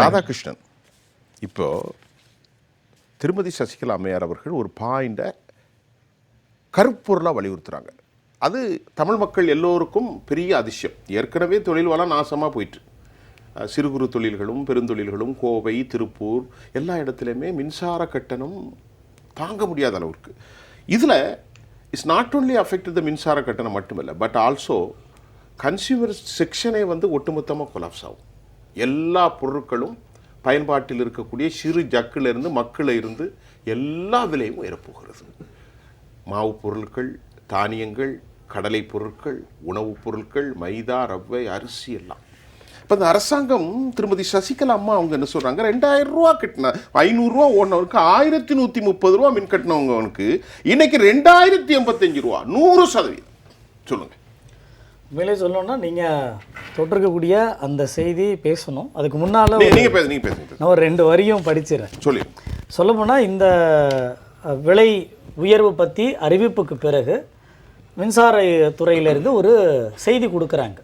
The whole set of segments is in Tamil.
ராதாகிருஷ்ணன். இப்போ திருமதி சசிகலா அம்மையார் அவர்கள் ஒரு பாயிண்டை கருப்பொருளாக வலியுறுத்துகிறாங்க அது தமிழ் மக்கள் எல்லோருக்கும் பெரிய அதிசயம். ஏற்கனவே தொழில் வளம் நாசமாக போயிட்டு சிறு குறு தொழில்களும் பெருந்தொழில்களும் கோவை திருப்பூர் எல்லா இடத்துலையுமே மின்சார கட்டணம் தாங்க முடியாத அளவுக்கு. இதில் it's not only affect the மின்சார கட்டணம் மட்டுமில்லை பட் ஆல்சோ கன்சியூமர் செக்ஷனே வந்து ஒட்டுமொத்தமாக கொலாப்ஸ் ஆகும். எல்லா பொருட்களும் பயன்பாட்டில் இருக்கக்கூடிய சிறு ஜக்கிலிருந்து மக்கில் இருந்து எல்லா விலையும் உயரப்போகிறது மாவு பொருட்கள் தானியங்கள் கடலை பொருட்கள் உணவுப் பொருட்கள் மைதா ரவ்வை அரிசி எல்லாம். இப்போ இந்த அரசாங்கம் திருமதி சசிகலா அம்மா அவங்க என்ன சொல்கிறாங்க ரெண்டாயிரம் ரூபா கட்டின ஐநூறுரூவா ஓடினவருக்கு ஆயிரத்தி நூற்றி முப்பது ரூபா மின் கட்டினவங்களுக்கு இன்றைக்கி ரெண்டாயிரத்தி எண்பத்தஞ்சு ரூபா நூறு சதவீதம். சொல்லுங்கள் உண்மையிலே சொல்லணும்னா நீங்கள் தொட்டிருக்கக்கூடிய அந்த செய்தி பேசணும். அதுக்கு முன்னால் நீ- நீங்க பேச நீங்க பேசுங்க. நான் ஒரு ரெண்டு வரியும் படிச்சிடுறேன் சொல்லி. சொல்லப்போனால் இந்த விலை உயர்வு பற்றி அறிவிப்புக்கு பிறகு மின்சார துறையிலிருந்து ஒரு செய்தி கொடுக்குறாங்க.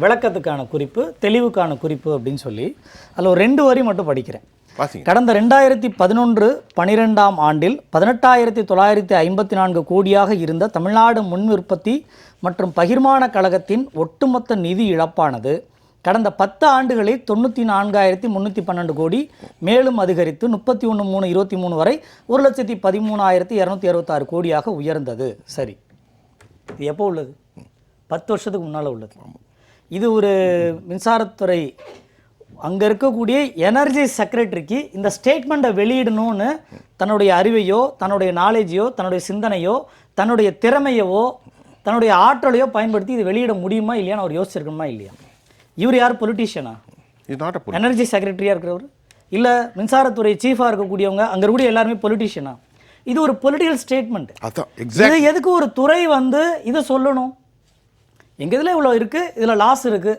விளக்கத்துக்கான குறிப்பு தெளிவுக்கான குறிப்பு அப்படின்னு சொல்லி அதில் ஒரு ரெண்டு வரி மட்டும் படிக்கிறேன். கடந்த ரெண்டாயிரத்தி பதினொன்று பனிரெண்டாம் ஆண்டில் பதினெட்டாயிரத்தி தொள்ளாயிரத்தி ஐம்பத்தி நான்கு கோடியாக இருந்த தமிழ்நாடு முன் உற்பத்தி மற்றும் பகிர்மான கழகத்தின் ஒட்டுமொத்த நிதி இழப்பானது கடந்த பத்து ஆண்டுகளில் தொண்ணூற்றி நான்காயிரத்தி முந்நூற்றி பன்னெண்டு கோடி மேலும் அதிகரித்து முப்பத்தி ஒன்று மூணு இருபத்தி மூணு வரை ஒரு லட்சத்தி பதிமூணாயிரத்தி இரநூத்தி அறுபத்தாறு கோடியாக உயர்ந்தது. சரி. இது எப்போ உள்ளது? பத்து வருஷத்துக்கு முன்னால் உள்ளது. இது ஒரு மின்சாரத்துறை அங்கே இருக்கக்கூடிய எனர்ஜி செக்ரட்டரிக்கு இந்த ஸ்டேட்மெண்ட்டை வெளியிடணும்னு தன்னுடைய அறிவையோ தன்னுடைய நாலேஜையோ தன்னுடைய சிந்தனையோ தன்னுடைய திறமையவோ தன்னுடைய ஆற்றலையோ பயன்படுத்தி இது வெளியிட முடியுமா இல்லையான்னு அவர் யோசிச்சிருக்கணுமா இல்லையா? இவர் யார்? பொலிட்டீஷியனா எனர்ஜி செக்ரட்டரியாக இருக்கிறவர். இல்லை மின்சாரத்துறை சீஃபாக இருக்கக்கூடியவங்க அங்கே இருக்கக்கூடிய எல்லாருமே பொலிட்டீஷியனா இது ஒரு பொலிட்டிக்கல் ஸ்டேட்மெண்ட் இது எதுக்கு ஒரு துறை வந்து இதை சொல்லணும்? எங்க இதுல இவ்வளோ இருக்கு இதுல லாஸ் இருக்கு.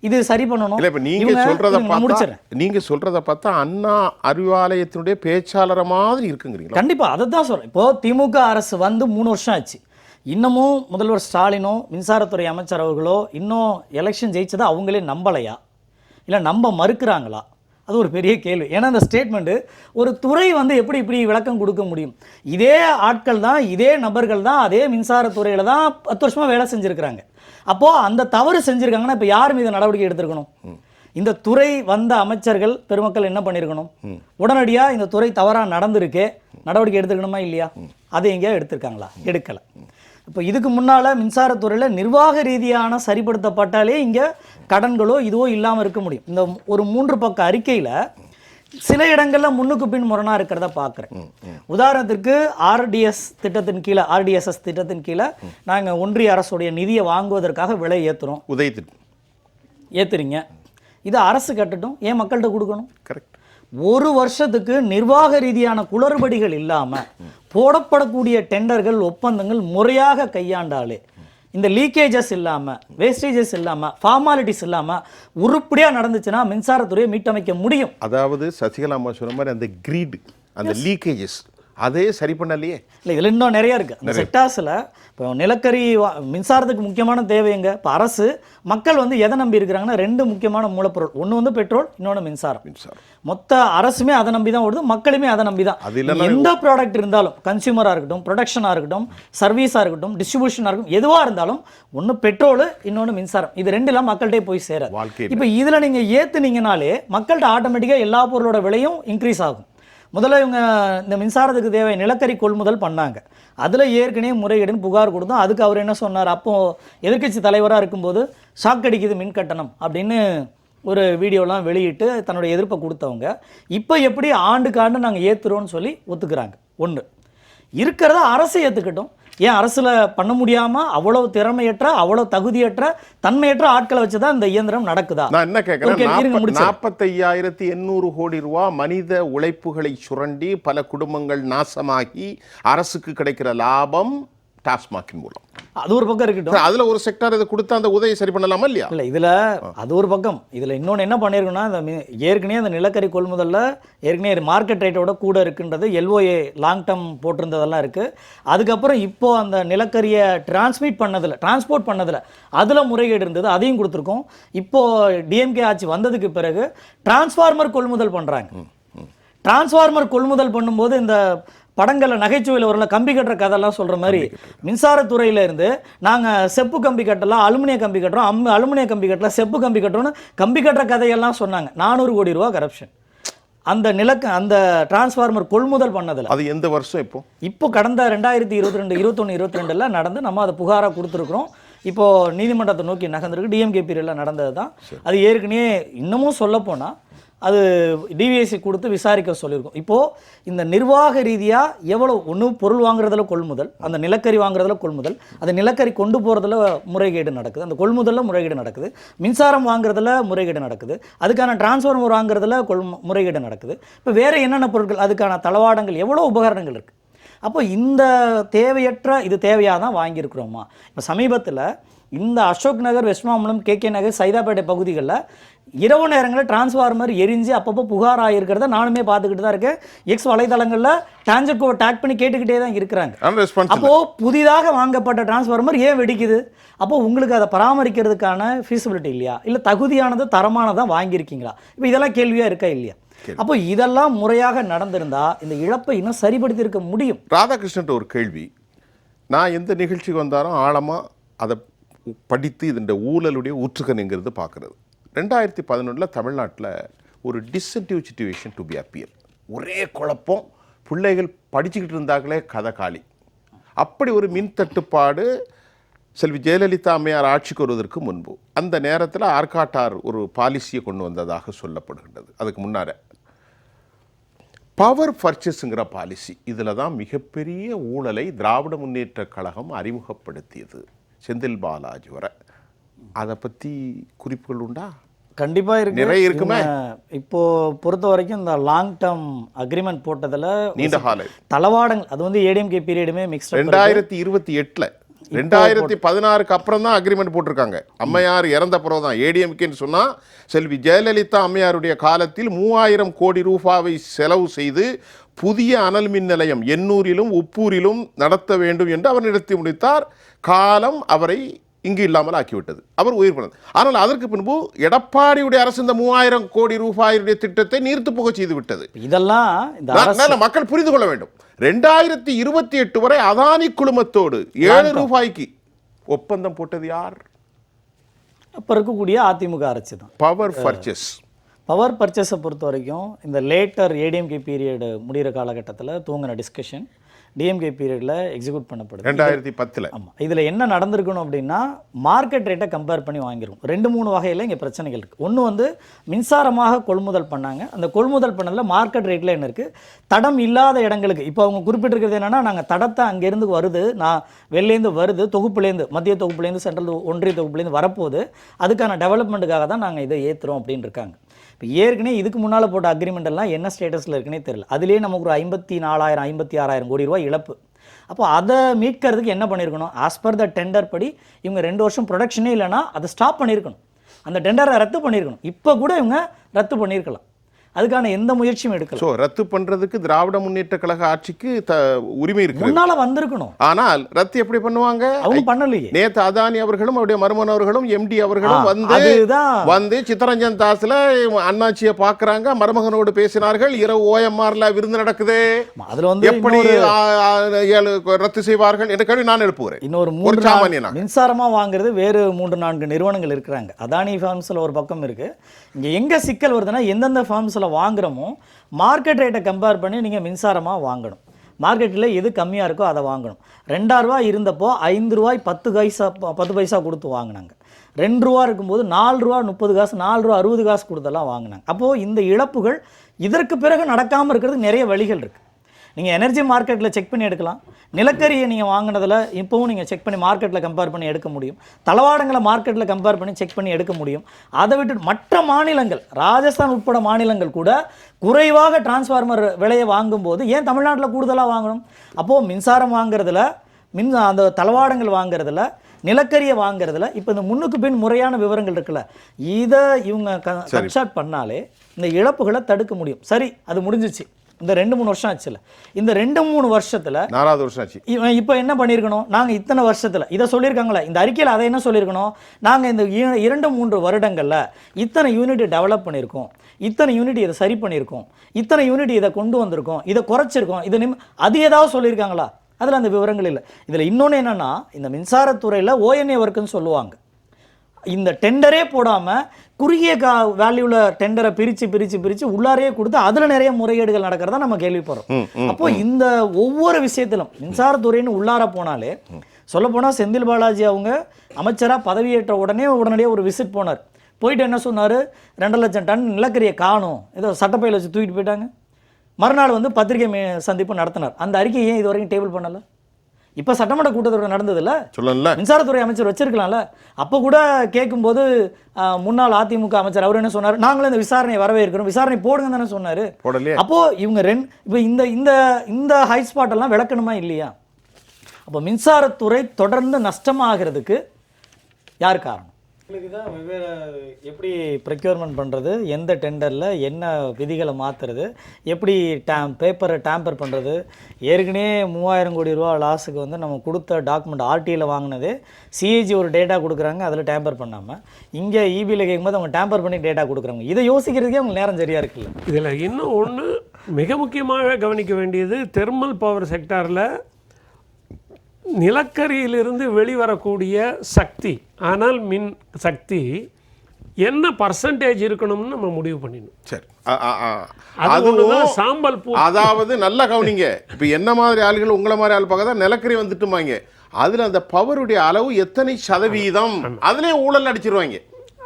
இது சரி பண்ணணும். இல்ல இப்ப நீங்க இவங்க- சொல்றத இருங்க, நான் பார்த்தா முடிச்சிடுறேன். நீங்க சொல்றத பார்த்தா அண்ணா அறிவாலயத்தினுடைய பேச்சாளர மாதிரி இருக்குங்கிறீங்களா? கண்டிப்பா அதை தான் சொல்றேன். இப்போ திமுக அரசு வந்து மூணு வருஷம் ஆச்சு. இன்னமும் முதல்வர் ஸ்டாலினோ மின்சாரத்துறை அமைச்சர் அவர்களோ இன்னும் எலெக்ஷன் ஜெயிச்சதை அவங்களே நம்பலையா? இல்லை நம்ப மறுக்கிறாங்களா? அது ஒரு பெரிய கேள்வி. ஏன்னா அந்த ஸ்டேட்மெண்ட்டு ஒரு துறை வந்து எப்படி இப்படி விளக்கம் கொடுக்க முடியும்? இதே ஆட்கள் தான் இதே நபர்கள் தான் அதே மின்சாரத்துறையில் தான் பத்து வருஷமாக வேலை செஞ்சுருக்கிறாங்க. அப்போது அந்த தவறு செஞ்சுருக்காங்கன்னா இப்போ யார் மீது நடவடிக்கை எடுத்திருக்கணும்? இந்த துறை வந்த அமைச்சர்கள் பெருமக்கள் என்ன பண்ணியிருக்கணும் உடனடியாக இந்த துறை தவறாக நடந்திருக்கு நடவடிக்கை எடுத்துக்கணுமா இல்லையா? அதை எங்கேயா எடுத்திருக்காங்களா? எடுக்கலை. இப்போ இதுக்கு முன்னால் மின்சாரத்துறையில் நிர்வாக ரீதியான சரிப்படுத்தப்பட்டாலே இங்கே கடன்களோ இதுவோ இல்லாமல் இருக்க முடியும். இந்த ஒரு மூன்று பக்க அறிக்கையில் சில இடங்களில் முன்னுக்கு பின் முரணாக இருக்கிறத பார்க்குறேன் உதாரணத்திற்கு ஆர்டிஎஸ் திட்டத்தின் கீழே ஆர்டிஎஸ்எஸ் திட்டத்தின் கீழே நாங்கள் ஒன்றிய அரசுடைய நிதியை வாங்குவதற்காக விலை ஏற்றுறோம் உதயத்தின் ஏற்றுறீங்க இது அரசு கட்டட்டும் ஏன் மக்கள்கிட்ட கொடுக்கணும்? கரெக்ட் ஒரு வருஷத்துக்கு நிர்வாக ரீதியான குளறுபடிகள் இல்லாமல் போடப்படக்கூடிய டெண்டர்கள் ஒப்பந்தங்கள் முறையாக கையாண்டாலே இந்த லீக்கேஜஸ் இல்லாமல் வேஸ்டேஜஸ் இல்லாமல் ஃபார்மாலிட்டிஸ் இல்லாமல் உருப்படியாக நடந்துச்சுன்னா மின்சாரத்துறையை மீட்டமைக்க முடியும். அதாவது சசிகலா அம்மா சொன்ன மாதிரி அந்த கிரீடு அந்த லீக்கேஜஸ் அதே சரி பண்ணலையே. இல்லை இதில் இன்னும் நிறைய இருக்குது அந்த செக்டார்ஸில் இப்போ நிலக்கரி மின்சாரத்துக்கு முக்கியமான தேவை எங்க? இப்போ அரசு மக்கள் வந்து எதை நம்பி இருக்கிறாங்கன்னா ரெண்டு முக்கியமான மூலப்பொருள். ஒன்று வந்து பெட்ரோல் இன்னொன்று மின்சாரம். மின்சாரம். மொத்த அரசுமே அதை நம்பி தான் ஓடுது மக்களுமே அதை நம்பி தான். எந்த ப்ராடக்ட் இருந்தாலும் கன்சியூமராக இருக்கட்டும் ப்ரொடக்ஷனாக இருக்கட்டும் சர்வீஸாக இருக்கட்டும் டிஸ்ட்ரிபியூஷனாக இருக்கட்டும் எதுவாக இருந்தாலும் ஒன்று பெட்ரோல் இன்னொன்று மின்சாரம். இது ரெண்டுலாம் மக்கள்கிட்டே போய் சேராது. இப்போ இதில் நீங்கள் ஏற்றுனீங்கனாலே மக்கள்கிட்ட ஆட்டோமேட்டிக்காக எல்லா பொருளோட விலையும் இன்க்ரீஸ் ஆகும். முதல்ல இவங்க இந்த மின்சாரத்துக்கு தேவை நிலக்கரி கொள்முதல் பண்ணாங்க. அதில் ஏற்கனவே முறைகேடுன்னு புகார் கொடுத்தோம். அதுக்கு அவர் என்ன சொன்னார்? அப்போது எதிர்க்கட்சி தலைவராக இருக்கும்போது ஷாக் அடிக்குது மின் கட்டணம் அப்படின்னு ஒரு வீடியோலாம் வெளியிட்டு தன்னுடைய எதிர்ப்பை கொடுத்தவங்க. இப்போ எப்படி ஆண்டுக்கு ஆண்டு நாங்கள் ஏற்றுறோம்னு சொல்லி ஒத்துக்கிறாங்க. ஒன்று இருக்கிறத அரசு ஏற்றுக்கட்டும் ஏன் அரசில் பண்ண முடியாமல் அவ்வளோ திறமையற்ற அவ்வளோ தகுதியற்ற தன்மையற்ற ஆட்களை வச்சு தான் இந்த இயந்திரம் நடக்குதா? நான் என்ன கேட்கிறேன். நாற்பத்தையாயிரத்தி எண்ணூறு கோடி ரூபா மனித உழைப்புகளை சுரண்டி பல குடும்பங்கள் நாசமாகி அரசுக்கு கிடைக்கிற லாபம் டாஸ்மாகின் மூலம். அது ஒரு பக்கம் இருக்கட்டும். அதுல ஒரு செக்டார் இதை கொடுத்தா அந்த உதவி சரி பண்ணலாமா இல்லையா? இல்லை இதில் அது ஒரு பக்கம். இதில் இன்னொன்று என்ன பண்ணியிருக்குன்னா இந்த மி- ஏற்கனவே அந்த நிலக்கரி கொள்முதலில் ஏற்கனவே மார்க்கெட் ரேட்டோட கூட இருக்குன்றது எல்ஓஏ லாங் டேர்ம் போட்டிருந்ததெல்லாம் இருக்குது அதுக்கப்புறம் இப்போ அந்த நிலக்கரியை டிரான்ஸ்மிட் பண்ணதில் டிரான்ஸ்போர்ட் பண்ணதில் அதில் முறைகேடு இருந்தது அதையும் கொடுத்துருக்கோம். இப்போ டிஎம்கே ஆட்சி வந்ததுக்கு பிறகு டிரான்ஸ்ஃபார்மர் கொள்முதல் பண்ணுறாங்க டிரான்ஸ்ஃபார்மர் கொள்முதல் பண்ணும்போது இந்த படங்களில் நகைச்சுவையில் வரல கம்பி கட்டுற கதையெல்லாம் சொல்கிற மாதிரி மின்சாரத்துறையில இருந்து நாங்கள் செப்பு கம்பி கட்டலாம் அலுமினிய கம்பி கட்டுறோம் அம் அலுமினிய கம்பி கட்டலாம் செப்பு கம்பி கட்டுறோம்னு கம்பி கட்டுற கதையெல்லாம் சொன்னாங்க. நானூறு கோடி ரூபா கரப்ஷன் அந்த நிலக்க அந்த டிரான்ஸ்ஃபார்மர் கொள்முதல் பண்ணதில். அது எந்த வருஷம் இப்போ? இப்போ கடந்த ரெண்டாயிரத்தி இருபத்தி ரெண்டு இருபத்தொன்று இருபத்தி ரெண்டில் நடந்து நம்ம அதை புகாராக கொடுத்துருக்குறோம். இப்போ நீதிமன்றத்தை நோக்கி நகர்ந்திருக்கு டிஎம்கே பீரியடில் நடந்தது தான் அது ஏற்கனவே இன்னமும் சொல்லப்போனால் அது டிவிஎஸ்சி கொடுத்து விசாரிக்க சொல்லியிருக்கோம். இப்போது இந்த நிர்வாக ரீதியாக எவ்வளோ ஒன்று பொருள் வாங்குறதுல கொள்முதல் அந்த நிலக்கரி வாங்குறதுல கொள்முதல் அந்த நிலக்கரி கொண்டு போகிறதுல முறைகேடு நடக்குது அந்த கொள்முதலில் முறைகேடு நடக்குது மின்சாரம் வாங்குறதுல முறைகேடு நடக்குது அதுக்கான டிரான்ஸ்ஃபார்மர் வாங்குறதுல கொள் முறைகேடு நடக்குது. இப்போ வேறு என்னென்ன பொருட்கள் அதுக்கான தளவாடங்கள் எவ்வளோ உபகரணங்கள் இருக்குது அப்போ இந்த தேவையற்ற இது தேவையாக தான் வாங்கியிருக்கிறோமா? இப்போ சமீபத்தில் இந்த அசோக் நகர் வெஸ்மாமலம் கே கே நகர் சைதாப்பேட்டை பகுதிகளில் இரவு நேரங்களில் டிரான்ஸ்ஃபார்மர் எரிஞ்சு அப்பப்போ புகார் ஆகியிருக்கிறத நானுமே பார்த்துக்கிட்டு தான் இருக்கேன். எக்ஸ் வலைதளங்களில் டான்ஜெட்கோவை டேக் பண்ணி கேட்டுக்கிட்டே தான் இருக்கிறாங்க. ஆனால் ரெஸ்பான்ஸ் அப்போ புதிதாக வாங்கப்பட்ட டிரான்ஸ்ஃபார்மர் ஏன் வெடிக்குது? அப்போ உங்களுக்கு அதை பராமரிக்கிறதுக்கான ஃபீஸிபிலிட்டி இல்லையா? இல்லை தகுதியானது தரமானதா வாங்கியிருக்கீங்களா? இப்போ இதெல்லாம் கேள்வியா இருக்கா இல்லையா? அப்போ இதெல்லாம் முறையாக நடந்திருந்தா இந்த இழப்பை இன்னும் சரிப்படுத்தி இருக்க முடியும். ராதாகிருஷ்ணன் ஒரு கேள்வி. நான் எந்த நிகழ்ச்சிக்கு வந்தாலும் ஆழமாக அதை படித்து இதன் ஊழலுடைய ஊற்றுக்கணுங்கிறது பார்க்குறது. ரெண்டாயிரத்தி பதினொன்றில் தமிழ்நாட்டில் ஒரு distinctive situation to be appear ஒரே குழப்பம். பிள்ளைகள் படிச்சுக்கிட்டு இருந்தாங்களே கதை காலி. அப்படி ஒரு மின் தட்டுப்பாடு செல்வி ஜெயலலிதா அம்மையார் ஆட்சிக்கு வருவதற்கு முன்பு. அந்த நேரத்தில் ஆர்காட்டார் ஒரு பாலிசியை கொண்டு வந்ததாக சொல்லப்படுகின்றது. அதுக்கு முன்னார பவர் பர்ச்சேஸுங்கிற பாலிசி இதில் தான் மிகப்பெரிய ஊழலை திராவிட முன்னேற்ற கழகம் அறிமுகப்படுத்தியது. செந்தில் பாலாஜி வரை. அதை பற்றி குறிப்புகள் உண்டா? கண்டிப்பா இருக்கு. நிறைய இருக்குமே. இப்போ பொறுத்த வரைக்கும் இந்த லாங் டேர்ம் அக்ரிமெண்ட் போட்டதுல நீண்ட கால தளவாடங்கள் அது வந்து ஏடிஎம்கே பீரியடுமே மிக்ஸ்ட் ரெண்டாயிரத்தி இருபத்தி எட்டில் ரெண்டாயிரத்தி பதினாறுக்கு அப்புறம் தான் அக்ரிமெண்ட் போட்டிருக்காங்க. அம்மையார் இறந்த பிறகு தான் ஏடிஎம்கேன்னு சொன்னால் செல்வி ஜெயலலிதா அம்மையாருடைய காலத்தில் மூவாயிரம் கோடி ரூபாவை செலவு செய்து புதிய அனல் மின் நிலையம் எண்ணூரிலும் உப்பூரிலும் நடத்த வேண்டும் என்று அவர் நடத்தி முடித்தார். காலம் அவரை இங்கு இல்லாமல் ஆக்கிவிட்டது. அவர் உயிர் பண்ணது ஆனால் அதற்கு பின்பு எடப்பாடியுடைய அரசு இந்த மூவாயிரம் கோடி ரூபாயுடைய திட்டத்தை நீர்த்து போக செய்து விட்டது. இதெல்லாம் மக்கள் புரிந்து கொள்ள வேண்டும். ரெண்டாயிரத்தி இருபத்தி எட்டு வரை அதானி குழுமத்தோடு ஏழு ரூபாய்க்கு ஒப்பந்தம் போட்டது யார்? அப்போ இருக்கக்கூடிய அதிமுக அரசு தான். பவர் பர்ச்சேஸ் பவர் பர்ச்சேஸை பொறுத்த வரைக்கும் இந்த லேட்டர் ஏடிஎம்கே பீரியடு முடிகிற காலகட்டத்தில் தூங்கின டிஸ்கஷன் டிஎம்கே பீரியடில் எக்ஸிக்யூட் பண்ணப்படுது. ரெண்டாயிரத்தி பத்தில். ஆமாம் இதில் என்ன நடந்திருக்கணும் அப்படின்னா மார்க்கெட் ரேட்டை கம்பேர் பண்ணி வாங்கிருக்கும் ரெண்டு மூணு வகையில் இங்கே பிரச்சனைகள் இருக்குது ஒன்று வந்து மின்சாரமாக கொள்முதல் பண்ணாங்க. அந்த கொள்முதல் பண்ணதில் மார்க்கெட் ரேட்டில் என்ன இருக்குது தடம் இல்லாத இடங்களுக்கு இப்போ அவங்க குறிப்பிட்டிருக்கிறது என்னென்னா நாங்கள் தடத்தை அங்கேருந்து வருது நான் வெளிலேருந்து வருது தொகுப்புலேருந்து மத்திய தொகுப்புலேருந்து சென்ட்ரல் ஒன்றிய தொகுப்புலேருந்து வரப்போகுது. அதுக்கான டெவலப்மெண்ட்டுக்காக தான் நாங்கள் இதை ஏற்றுறோம் அப்படின்னு இருக்காங்க. இப்போ ஏற்கனவே இதுக்கு முன்னால் போட்ட அக்ரிமெண்ட் எல்லாம் என்ன ஸ்டேட்டஸில் இருக்குன்னே தெரியல. அதுலேயே நமக்கு ஒரு ஐம்பத்தி நாலாயிரம் ஐம்பத்தி ஆறாயிரம் கோடி ரூபாய் இழப்பு. அப்போ அதை மீட்கிறதுக்கு என்ன பண்ணியிருக்கணும் ஆஸ் பர் த டெண்டர் படி இவங்க ரெண்டு வருஷம் ப்ரொடக்ஷனே இல்லைனா அதை ஸ்டாப் பண்ணியிருக்கணும் அந்த டெண்டரை ரத்து பண்ணியிருக்கணும் இப்போ கூட இவங்க ரத்து பண்ணியிருக்கலாம் அதுக்கான எந்த முயற்சியும் எடுக்கல. ஸோ ரத்து பண்றதுக்கு திராவிட முன்னேற்ற கழக ஆட்சிக்கு த உரிமை இருக்கு முன்னால வந்திருக்கணும். ஆனால் ரத்து எப்படி பண்ணுவாங்க? அவங்க பண்ணலையே. நேத்து அதானி அவர்களும் அவருடைய மருமன் அவர்களும் எம்டி அவர்களும் வந்து. வந்து சித்தரஞ்சன் தாஸ்ல அண்ணாச்சியை பார்க்கறாங்க மருமகனோடு பேசினார்கள் இரவு ஓஎம்ஆர்ல விருந்து நடக்குது. அதுல வந்து எப்படி ரத்து செய்வார்கள் என்ற கேள்வி நான் எழுப்புகிறேன். இன்னொரு மூன்று சாமானியனா நான்கு- மின்சாரமா வாங்குறது வேறு மூன்று நான்கு நிறுவனங்கள் இருக்கிறாங்க. அதானி ஃபார்ம்ஸில் ஒரு பக்கம் இருக்கு. இங்க எங்க சிக்கல் வருதுன்னா எந்தெந்த காசில் வாங்குகிறோமோ மார்க்கெட் ரேட்டை கம்பேர் பண்ணி நீங்க மின்சாரமா வாங்கணும். மார்க்கெட்டில் எது கம்மியாக இருக்கோ அதை வாங்கணும். ரெண்டாயிரரூவா இருந்தப்போ ஐந்து ரூபாய் பத்து பைசா பத்து பைசா கொடுத்து வாங்கினாங்க. ரெண்டு ரூபா இருக்கும்போது நாலு ரூபா முப்பது காசு நாலு ரூபா அறுபது காசு கொடுத்தெல்லாம் வாங்கினாங்க. அப்போது இந்த இழப்புகள் இதற்கு பிறகு நடக்காமல் இருக்கிறதுக்கு நிறைய வழிகள் இருக்குது நீங்கள் எனர்ஜி மார்க்கெட்டில் செக் பண்ணி எடுக்கலாம். நிலக்கரியை நீங்கள் வாங்கினதில் இப்போவும் நீங்கள் செக் பண்ணி மார்க்கெட்டில் கம்பேர் பண்ணி எடுக்க முடியும். தளவாடங்களை மார்க்கெட்டில் கம்பேர் பண்ணி செக் பண்ணி எடுக்க முடியும். அதை விட்டு மற்ற மாநிலங்கள் ராஜஸ்தான் உட்பட மாநிலங்கள் கூட குறைவாக டிரான்ஸ்ஃபார்மர் விலையை வாங்கும்போது ஏன் தமிழ்நாட்டில் கூடுதலாக வாங்கணும்? அப்போது மின்சாரம் வாங்குறதுல மின் அந்த தளவாடங்கள் வாங்குறதுல நிலக்கரியை வாங்குறதுல இப்போ இந்த முன்னுக்கு பின் முறையான விவரங்கள் இருக்குல்ல. இதை இவங்க கன்ஸ்ட்ரக்ட் பண்ணாலே இந்த இழப்புகளை தடுக்க முடியும். சரி அது முடிஞ்சிச்சு. இந்த ரெண்டு மூணு வருஷம் ஆச்சுல. இந்த ரெண்டு மூணு வருஷத்துல நாலாவது வருஷம் ஆச்சு. இவன் இப்போ என்ன பண்ணியிருக்கணும் நாங்கள் இத்தனை வருஷத்தில் இதை சொல்லியிருக்காங்களே இந்த அறிக்கையில் அதை என்ன சொல்லியிருக்கணும்? நாங்கள் இந்த இரண்டு மூன்று வருடங்களில் இத்தனை யூனிட் டெவலப் பண்ணியிருக்கோம். இத்தனை யூனிட் இதை சரி பண்ணியிருக்கோம். இத்தனை யூனிட் இதை கொண்டு வந்திருக்கோம். இதை குறைச்சிருக்கோம். இதை நிம் அது ஏதாவது சொல்லியிருக்காங்களா? அதில் அந்த விவரங்கள் இல்லை. இதில் இன்னொன்று என்னென்னா இந்த மின்சாரத்துறையில் ஓஎன்ஏ ஒர்க்குன்னு சொல்லுவாங்க. இந்த டெண்டரே போடாமல் குறுகிய கா வேல்யூவில் டெண்டரை பிரித்து பிரித்து பிரித்து உள்ளாரையே கொடுத்து அதில் நிறைய முறைகேடுகள் நடக்கிறதா நம்ம கேள்விப்படுறோம். அப்போ இந்த ஒவ்வொரு விஷயத்திலும் மின்சாரத்துறைன்னு உள்ளார போனாலே சொல்லப்போனால் செந்தில் பாலாஜி அவங்க அமைச்சராக பதவியேற்ற உடனே உடனடியாக ஒரு விசிட் போனார். போயிட்டு என்ன சொன்னார்? ரெண்டு லட்சம் டன் நிலக்கரியை காணும். ஏதோ சட்டப்பையில் வச்சு தூக்கிட்டு போயிட்டாங்க. மறுநாள் வந்து பத்திரிகை சந்திப்பு நடத்தினார். அந்த அறிக்கையை ஏன் இது வரைக்கும் டேபிள் பண்ணலை? இப்போ சட்டமன்ற கூட்டத்தொடர் நடந்ததில்ல? சொல்லல மின்சாரத்துறை அமைச்சர் வச்சிருக்கலாம்ல. அப்போ கூட கேட்கும்போது முன்னாள் அதிமுக அமைச்சர் அவர் என்ன சொன்னார்? நாங்களும் இந்த விசாரணை வரவேற்கிறோம். விசாரணை போடுங்க தானே சொன்னாரு. அப்போ இவங்க ரெண்டு இப்போ இந்த இந்த இந்த ஹை ஸ்பாட் எல்லாம் விளக்கணுமா இல்லையா? அப்போ மின்சாரத்துறை தொடர்ந்து நஷ்டமாகிறதுக்கு யார் காரணம்? எங்களுக்கு தான் வெவ்வேறு எப்படி ப்ரொக்யூர்மெண்ட் பண்ணுறது எந்த டெண்டரில் என்ன விதிகளை மாற்றுறது எப்படி டேம் பேப்பரை டேம்பர் பண்ணுறது ஏற்கனவே மூவாயிரம் கோடி ரூபா லாஸுக்கு வந்து நம்ம கொடுத்த டாக்குமெண்ட் ஆர்டியில் வாங்கினது சிஏஜி ஒரு டேட்டா கொடுக்குறாங்க அதில் டேம்பர் பண்ணாமல் இங்கே இபியில் கேட்கும்போது அவங்க டேம்பர் பண்ணி டேட்டா கொடுக்குறாங்க. இதை யோசிக்கிறதுக்கே அவங்க நேரம் சரியாக இருக்குல்ல. இதில் இன்னும் ஒன்று மிக முக்கியமாக கவனிக்க வேண்டியது தெர்மல் பவர் செக்டாரில் நிலக்கரியிலிருந்து வெளிவரக்கூடிய சக்தி ஆனால் மின் சக்தி என்ன பர்சன்டேஜ் இருக்கணும்னு நம்ம முடிவு பண்ணிடணும். சரி. அதுவும் சாம்பல் பூ. அதாவது நல்ல கவனிங்க. இப்போ என்ன மாதிரி ஆளுகள் உங்களை மாதிரி ஆள் பார்க்க தான் நிலக்கரி வந்துட்டுமாங்க அதுல அந்த பவருடைய அளவு எத்தனை சதவீதம்? அதுலயே ஊழல் அடிச்சிருவாங்க.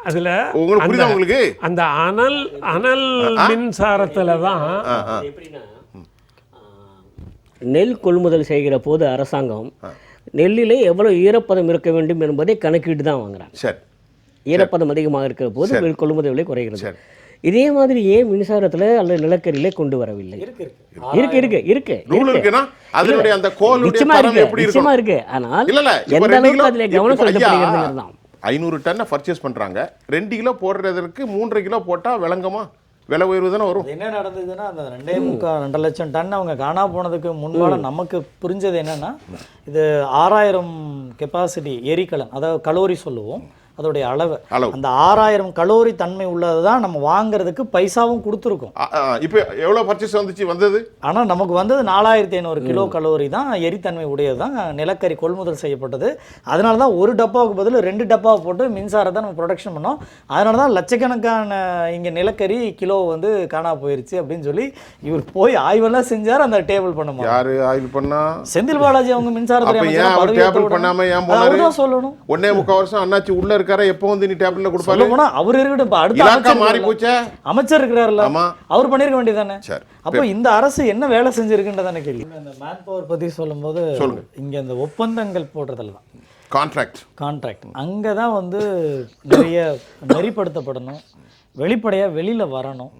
அதுல உங்களுக்கு புரியுதா உங்களுக்கு? அந்த அனல் அனல் மின்சாரத்துல தான் நெல் கொள்முதல் செய்கிற போது அரசாங்கம் நெல்லிலே எவ்வளவு ஈரப்பதம் இருக்க வேண்டும் என்பதை கணக்கிட்டு தான் வாங்குறாங்க. சரி. ஈரப்பதம் அதிகமாக இருக்கிற போது நெல் கொள்முதல் விலை குறைகிறது. சரி. இதே மாதிரி ஏன் மின்சாரத்துல அல்லது நிலக்கரியிலே கொண்டு வரவில்லை? இருக்கு இருக்கு. இருக்கு. நிச்சயமா இருக்கு எப்படி நிச்சயமா இருக்கு. ஆனால் இல்ல இல்ல. இப்ப எந்த அளவுக்கு கிலோ அதுல கவனம் செலுத்தப்படுகிறது ஐநூறு டன்னை பர்ச்சேஸ் பண்றாங்க. ரெண்டு கிலோ போடுறதற்கு மூன்றரை கிலோ போட்டா விளங்குமா? விலை உயர்வு தானே வரும். என்ன நடந்ததுன்னா அந்த ரெண்டே முக்கால் ரெண்டு லட்சம் டன் அவங்க காணா போனதுக்கு முன்பால நமக்கு புரிஞ்சது என்னன்னா இது ஆறாயிரம் கெப்பாசிட்டி எரிக்கலன் அதாவது கலோரி சொல்லுவோம். அதோடைய அளவு. அந்த ஆறாயிரம் கலோரி தன்மை உள்ளது தான் நம்ம வாங்குறதுக்கு பைசாவும் கொடுத்துருக்கோம். இப்ப எவ்வளவு பர்ச்சேஸ் வந்துச்சு வந்தது? ஆனால் நமக்கு வந்தது நாலாயிரத்தி ஐநூறு கிலோ கலோரி தான் எரித்தன்மை உடையது தான் நிலக்கரி கொள்முதல் செய்யப்பட்டது. அதனால தான் ஒரு டப்பாவுக்கு பதில் ரெண்டு டப்பாவை போட்டு மின்சாரத்தை நம்ம ப்ரொடக்ஷன் பண்ணோம். அதனால தான் லட்சக்கணக்கான இங்கே நிலக்கரி கிலோ வந்து காணா போயிருச்சு அப்படின்னு சொல்லி இவர் போய் ஆய்வெல்லாம் செஞ்சார் அந்த டேபிள் பண்ணுமா யாரு ஆய்வு பண்ணா? செந்தில் பாலாஜி அவங்க அமைச்சரா ஏன் அவர் டேபிள் உடனே- பண்ணாம ஏன் போனாரு? சொல்லணும். ஒன்னே முக்கால் வருஷம் அண்ணாச்சி உள்ள இருக்காரு எப்போ வந்து நீ டேபிள்ல சொல்ல கொடுப்பாரு? போனா அவர் இருக்கட்டும். இப்ப அடுத்த இலாக்கா அமைச்சர் மாறி. போச்சே? அமைச்சர் இருக்கிறாருல்ல. ஆமா. அவர் பண்ணிருக்க வேண்டியதானே சரி. அப்போ இந்த அரசு என்ன வேலை செஞ்சிருக்குன்றதானே கேள்வி. இந்த மேன் பவர் பத்தி சொல்லும்போது சொல்லுங்க. இங்க இந்த ஒப்பந்தங்கள் போடுறதுல தான் கான்ட்ராக்ட் கான்ட்ராக்ட் அங்கே தான் வந்து நிறைய நெறிப்படுத்தப்படணும். வெளிப்படையாக வெளியில் வரணும்.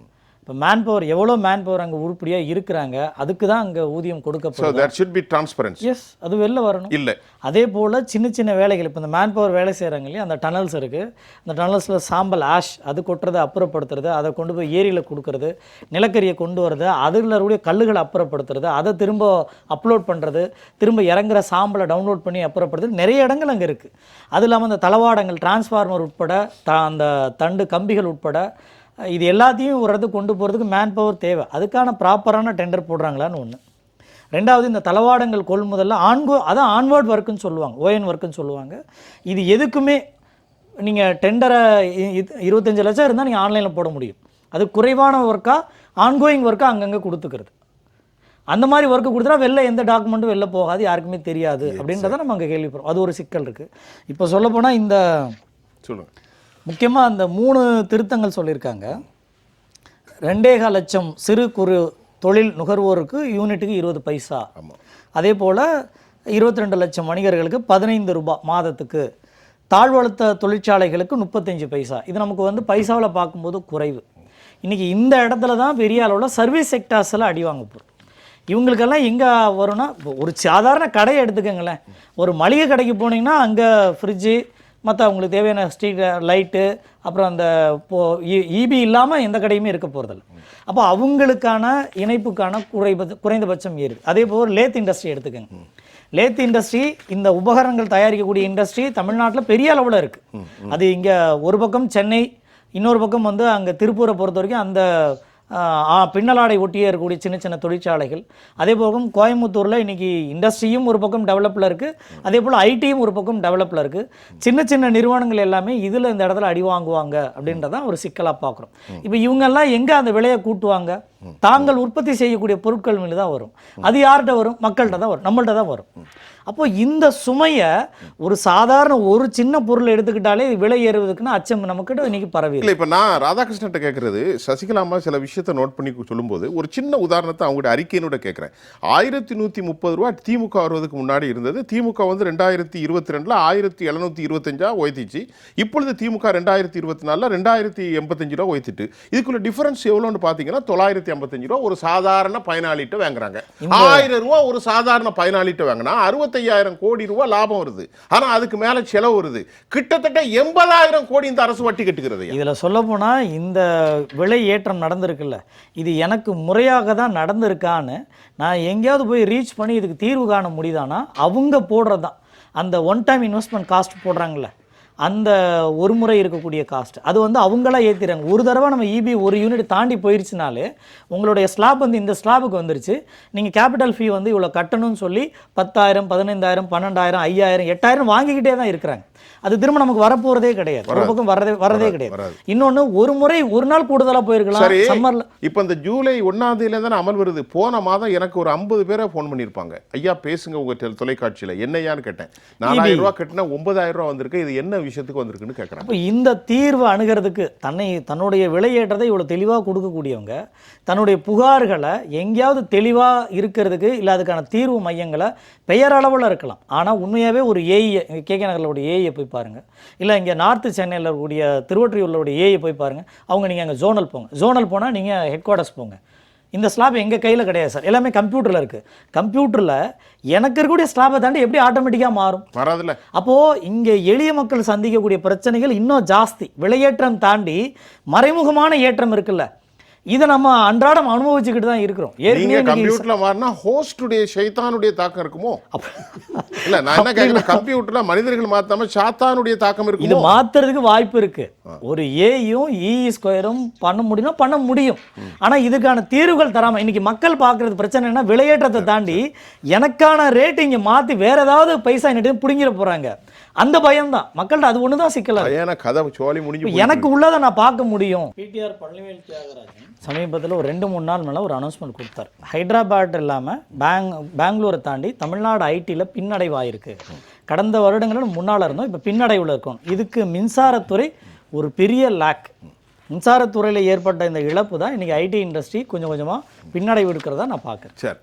இப்போ மேன் பவர் எவ்வளோ மேன் பவர் அங்கே உருப்படியாக இருக்கிறாங்க அதுக்கு தான் அங்கே ஊதியம் கொடுக்கப்படும் தட் ஷுட் பி எஸ் அது வெளில வரணும். இல்ல. அதே போல் சின்ன சின்ன வேலைகள் இப்போ இந்த மேன் பவர் வேலை செய்கிறாங்க இல்லையா அந்த டனல்ஸ் இருக்குது அந்த டனல்ஸில் சாம்பல் ஆஷ் அது கொட்டுறதை அப்புறப்படுத்துறது அதை கொண்டு போய் ஏரியில் கொடுக்கறது நிலக்கரியை கொண்டு வரது அதில் இருக்கக்கூடிய கல்லுகளை அப்புறப்படுத்துறது அதை திரும்ப அப்லோட் பண்ணுறது திரும்ப இறங்குற சாம்பலை டவுன்லோட் பண்ணி அப்புறப்படுத்துறது நிறைய இடங்கள் அங்கே இருக்குது அது இல்லாமல் அந்த தளவாடங்கள் டிரான்ஸ்ஃபார்மர் உட்பட த அந்த தண்டு கம்பிகள் உட்பட இது எல்லாத்தையும் ஒரு இடத்துக்கு கொண்டு போகிறதுக்கு மேன் பவர் தேவை. அதுக்கான ப்ராப்பரான டெண்டர் போடுறாங்களான்னு ஒன்று ரெண்டாவது இந்த தளவாடங்கள் கொள்முதல்ல ஆன்கோ அதான் ஆன்வர்ட் ஒர்க்குன்னு சொல்லுவாங்க ஓஎன் ஒர்க்குன்னு சொல்லுவாங்க. இது எதுக்குமே நீங்கள் டெண்டரை இருபத்தஞ்சு லட்சம் இருந்தால் நீங்கள் ஆன்லைனில் போட முடியும். அது குறைவான ஒர்க்காக ஆன்கோயிங் ஒர்க்காக அங்கங்கே கொடுத்துக்கிறது. அந்த மாதிரி ஒர்க்கு கொடுத்தா வெளில எந்த டாக்குமெண்ட்டும் வெளில போகாது யாருக்குமே தெரியாது அப்படின்றத நம்ம அங்கே கேள்விப்படுறோம். அது ஒரு சிக்கல் இருக்குது இப்போ சொல்லப்போனால் இந்த சொல்லுங்க. முக்கியமாக அந்த மூணு திருத்தங்கள் சொல்லியிருக்காங்க. ரெண்டேகால் லட்சம் சிறு குறு தொழில் நுகர்வோருக்கு யூனிட்டுக்கு இருபது பைசா. அதே போல் இருபத்தி ரெண்டு லட்சம் வணிகர்களுக்கு பதினைந்து ரூபாய் மாதத்துக்கு. தாழ்வழுத்த தொழிற்சாலைகளுக்கு முப்பத்தஞ்சு பைசா. இது நமக்கு வந்து பைசாவில் பார்க்கும்போது குறைவு. இன்றைக்கி இந்த இடத்துல தான் பெரிய அளவில் சர்வீஸ் செக்டார்ஸில் அடி வாங்க போகிறோம் இவங்களுக்கெல்லாம் எங்கே வரும்னா ஒரு சாதாரண கடையை எடுத்துக்கோங்களேன். ஒரு மளிகை கடைக்கு போனீங்கன்னா அங்கே ஃப்ரிட்ஜு மற்ற அவங்களுக்கு தேவையான ஸ்ட்ரீட் லைட்டு அப்புறம் அந்த இப்போ இபி இல்லாமல் எந்த கடையுமே இருக்க போகிறதில்ல அப்போ அவங்களுக்கான இணைப்புக்கான குறைபட்ச குறைந்தபட்சம் ஏறுது அதே போல் லேத் இண்டஸ்ட்ரி எடுத்துக்கோங்க. லேத் இண்டஸ்ட்ரி இந்த உபகரணங்கள் தயாரிக்கக்கூடிய இண்டஸ்ட்ரி தமிழ்நாட்டில் பெரிய அளவில் இருக்குது அது இங்கே ஒரு பக்கம் சென்னை இன்னொரு பக்கம் வந்து அங்கே திருப்பூரை பொறுத்த வரைக்கும் அந்த பின்னலாடை ஒட்டியே இருக்கக்கூடிய சின்ன சின்ன தொழிற்சாலைகள். அதே போக கோயம்புத்தூரில் இன்னைக்கு இண்டஸ்ட்ரியும் ஒரு பக்கம் டெவலப்பில் இருக்குது அதே போல் ஐடியும் ஒரு பக்கம் டெவலப்பில் இருக்குது சின்ன சின்ன நிறுவனங்கள் எல்லாமே இதில் இந்த இடத்துல அடி வாங்குவாங்க அப்படின்றதான் ஒரு சிக்கலாக பார்க்குறோம் இப்போ இவங்கெல்லாம் எங்கே அந்த விலையை கூட்டுவாங்க? தாங்கள் உற்பத்தி செய்யக்கூடிய பொருட்கள் மேலே தான் வரும். அது யார்கிட்ட வரும்? மக்கள்கிட்ட தான் வரும். நம்மள்ட்ட தான் வரும். அப்போ இந்த சுமையை ஒரு சாதாரண ஒரு சின்ன பொருள் எடுத்துக்கிட்டாலே விலை ஏறுவதுக்குன்னு அச்சம் நமக்கிட்ட இன்னைக்கு பரவி இல்லை இப்போ நான் ராதாகிருஷ்ணன்ட்ட கேட்குறது சசிகலாமா சில விஷயத்தை நோட் பண்ணி சொல்லும்போது ஒரு சின்ன உதாரணத்தை அவங்களுடைய அறிக்கையினோட கேட்குறேன் ஆயிரத்தி நூற்றி முப்பது ரூபா திமுக வருவதுக்கு முன்னாடி இருந்தது. திமுக வந்து ரெண்டாயிரத்தி இருபத்தி ரெண்டில் ஆயிரத்தி எழுநூற்றி இருபத்தஞ்சா உயர்த்திச்சு. இப்பொழுது திமுக ரெண்டாயிரத்தி இருபத்தி நாலில் ரெண்டாயிரத்தி எண்பத்தஞ்சு ரூபா உயர்த்திட்டு. இதுக்குள்ள டிஃபரன்ஸ் எவ்வளோன்னு பார்த்தீங்கன்னா தொள்ளாயிரத்தி ஐம்பத்தஞ்சு ரூபா ஒரு சாதாரண பயனாளிகிட்ட வாங்குறாங்க. ஆயிரம் ரூபா ஒரு சாதாரண பயனாளிகிட்ட வாங்கினா அறுபத்தையாயிரம் கோடி ரூபா லாபம் வருது. ஆனால் அதுக்கு மேலே செலவு வருது. கிட்டத்தட்ட எண்பதாயிரம் கோடி இந்த அரசு வட்டி கட்டுகிறது இதில் சொல்லப்போனால் இந்த விலை ஏற்றம் நடந்திருக்குல்ல. இது எனக்கு முறையாக தான் நடந்திருக்கான்னு நான் எங்கேயாவது போய் ரீச் பண்ணி இதுக்கு தீர்வு காண முடியுதானா? அவங்க போடுறது தான் அந்த ஒன் டைம் இன்வெஸ்ட்மெண்ட் காஸ்ட் போடுறாங்கல்ல. அந்த ஒரு முறை இருக்கக்கூடிய காஸ்ட் அது வந்து அவங்களா ஏற்றிடுறாங்க ஒரு தடவை நம்ம இபி ஒரு யூனிட் தாண்டி போயிருச்சுனாலே உங்களுடைய ஸ்லாப் வந்து இந்த ஸ்லாபுக்கு வந்துருச்சு. நீங்கள் கேபிட்டல் ஃபீ வந்து இவ்வளோ கட்டணும்னு சொல்லி பத்தாயிரம் பதினைந்தாயிரம் பன்னெண்டாயிரம் ஐயாயிரம் எட்டாயிரம் வாங்கிக்கிட்டே தான் இருக்கிறாங்க. அது திரும்ப நமக்கு வரப்போறதே கிடையாது. ஒரு பக்கம் வரதே வரதே கிடையாது. வராது. இன்னொன்னு ஒரு முறை ஒரு நாள் கூடுதலா போயிருக்கலாம். சம்மர்ல இப்போ இந்த ஜூலை ஒன்னாம் தேதியில தானே அமல் வருது. போன மாதம் எனக்கு ஒரு ஐம்பது பேரை ஃபோன் பண்ணியிருப்பாங்க ஐயா பேசுங்க உங்க டெல்- தொலைக்காட்சியில. என்னையான்னு கேட்டேன். நாலாயிரம் ரூபா கட்டினா ஒன்பதாயிரம் ரூபா வந்திருக்கு. இது என்ன விஷயத்துக்கு வந்திருக்குன்னு கேட்குறாங்க அப்போ இந்த தீர்வு அணுகிறதுக்கு தன்னை தன்னுடைய விலையேற்றத்தை இவ்வளோ தெளிவாக கொடுக்கக்கூடியவங்க தன்னுடைய புகார்களை எங்கேயாவது தெளிவாக இருக்கிறதுக்கு இல்லை அதுக்கான தீர்வு மையங்களை பெயரளவில் இருக்கலாம். ஆனால் உண்மையாகவே ஒரு ஏஐ கே கே நகரில் ஏஐயை போய் பாருங்கள் இல்லை இங்கே நார்த்து சென்னையில் இருக்கக்கூடிய திருவொற்றியூரில் ஏஐயை போய் பாருங்கள் அவங்க நீங்கள் அங்கே ஜோனல் போங்க. ஜோனல் போனால் நீங்கள் ஹெட் குவார்ட்டர்ஸ் போங்க. இந்த ஸ்லாப் எங்கள் கையில் கிடையாது சார் எல்லாமே கம்ப்யூட்டரில் இருக்குது கம்ப்யூட்டரில் எனக்கு இருக்கக்கூடிய ஸ்லாபை தாண்டி எப்படி ஆட்டோமேட்டிக்காக மாறும்? வராதுல்ல. அப்போ இங்க எளிய மக்கள் சந்திக்கக்கூடிய பிரச்சனைகள் இன்னும் ஜாஸ்தி. விலையேற்றம் தாண்டி மறைமுகமான ஏற்றம் இருக்குல்ல. இதை நம்ம அன்றாடம் அனுபவிச்சுக்கிட்டு தான் இருக்கிறோம். ஏற்கனவே கம்ப்யூட்டர்ல மாறினா ஹோஸ்டுடைய ஷைத்தானுடைய தாக்கம் இருக்குமோ? இல்ல நான் என்ன கேட்கிறேன் கம்ப்யூட்டர்ல மனிதர்கள் மாத்தாம சாத்தானுடைய தாக்கம் இது இருக்குமோ மாத்துறதுக்கு வாய்ப்பு இருக்கு. ஒரு ஏயும் இ ஸ்கொயரும் பண்ண முடியும்னா பண்ண முடியும். ஆனா இதுக்கான தீர்வுகள் தராம இன்னைக்கு மக்கள் பார்க்கறது பிரச்சனை என்ன விலையேற்றத்தை தாண்டி எனக்கான ரேட் இங்க மாத்தி வேற ஏதாவது பைசா என்னட்டு பிடுங்கிட போறாங்க. அந்த பயம்தான். மக்கள்கிட்ட அது ஒண்ணுதான் சிக்கலா. இருக்கு. ஏன்னா கதை சோழி முடிஞ்சு எனக்கு உள்ளதை நான் பார்க்க முடியும். பிடிஆர் பழனிவேல் தியாகராஜன் சமீபத்தில் ஒரு ரெண்டு மூணு நாள் மேலே ஒரு அனௌன்ஸ்மெண்ட் கொடுத்தார். ஹைதராபாத் இல்லாமல் பேங் பெங்களூரை தாண்டி தமிழ்நாடு ஐடியில் பின்னடைவாயிருக்கு. கடந்த வருடங்களில் முன்னால் இருந்தோம் இப்போ பின்னடைவில் இருக்கோம். இதுக்கு மின்சாரத்துறை ஒரு பெரிய லேக் மின்சாரத்துறையில் ஏற்பட்ட இந்த இழப்பு தான் இன்றைக்கி ஐடி இண்டஸ்ட்ரி கொஞ்சம் கொஞ்சமாக பின்னடைவு இருக்கிறதா நான் பார்க்குறேன். சரி.